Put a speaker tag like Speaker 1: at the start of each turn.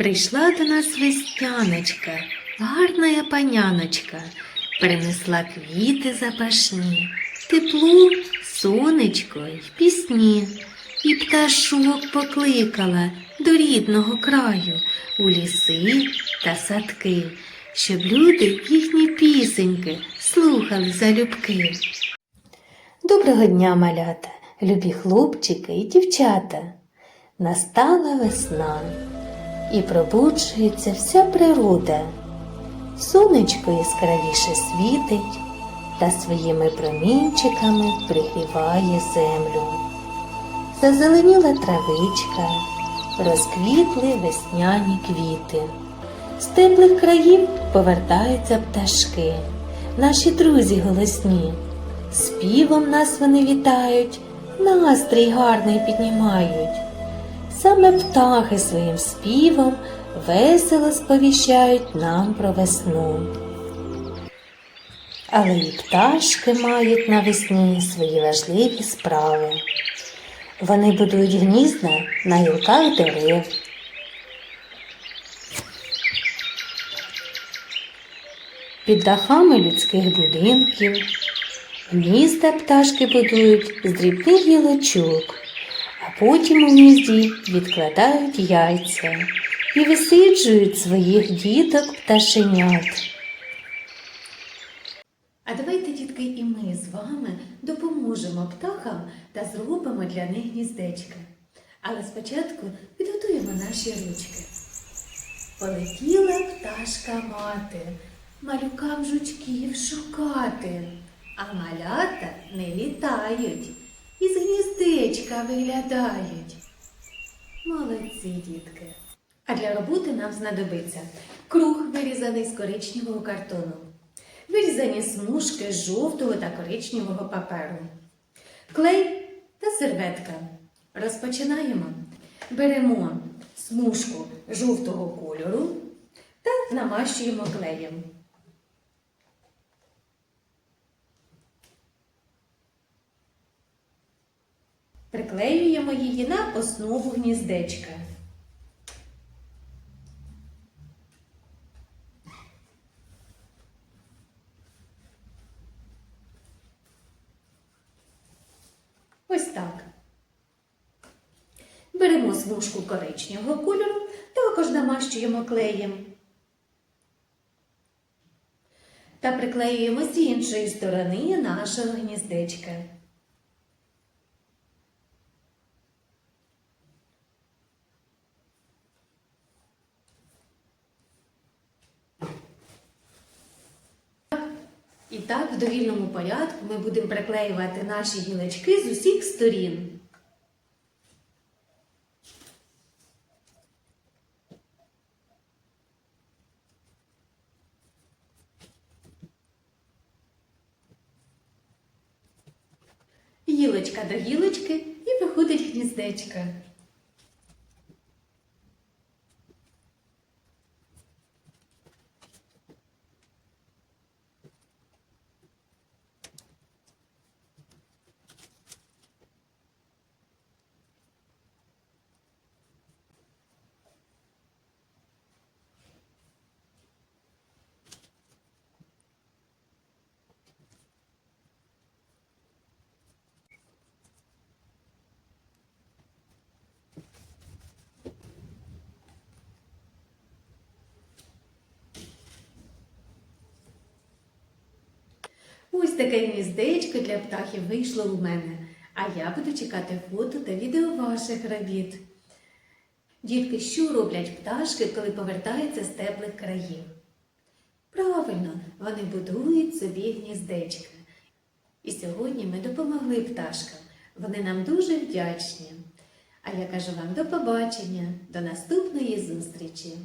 Speaker 1: Прийшла до нас весняночка, гарна паняночка, принесла квіти запашні, тепло, сонечко й пісні, і пташок покликала до рідного краю у ліси та садки, щоб люди їхні пісеньки слухали залюбки. Доброго дня, малята, любі хлопчики і дівчата. Настала весна, і пробуджується вся природа. Сонечко яскравіше світить та своїми промінчиками пригріває землю. Зазеленіла травичка, розквітли весняні квіти. З теплих країв повертаються пташки, наші друзі голосні. Співом нас вони вітають, настрій гарний піднімають. Саме птахи своїм співом весело сповіщають нам про весну. Але і пташки мають навесні свої важливі справи. Вони будують гнізда на гілках дерев. Під дахами людських будинків. Гнізда пташки будують з дрібних гілочок, а потім у гнізді відкладають яйця і висиджують своїх діток пташенят. А давайте, дітки, і ми з вами допоможемо птахам та зробимо для них гніздечка. Але спочатку підготуємо наші ручки. Полетіла пташка мати, малюкам жучків шукати, а малята не літають, із гніздечка виглядають. Молодці, дітки. А для роботи нам знадобиться круг, вирізаний з коричневого картону, вирізані смужки жовтого та коричневого паперу, клей та серветка. Розпочинаємо. Беремо смужку жовтого кольору та намащуємо клеєм. Приклеюємо її на основу гніздечка. Ось так. Беремо смужку коричневого кольору, також намащуємо клеєм. Та приклеюємо з іншої сторони нашого гніздечка. І так, в довільному порядку ми будемо приклеювати наші гілочки з усіх сторін. Гілочка до гілочки і виходить гніздечко. Ось таке гніздечко для птахів вийшло у мене, а я буду чекати фото та відео ваших робіт. Дітки, що роблять пташки, коли повертаються з теплих країв? Правильно, вони будують собі гніздечка. І сьогодні ми допомогли пташкам. Вони нам дуже вдячні. А я кажу вам до побачення, до наступної зустрічі!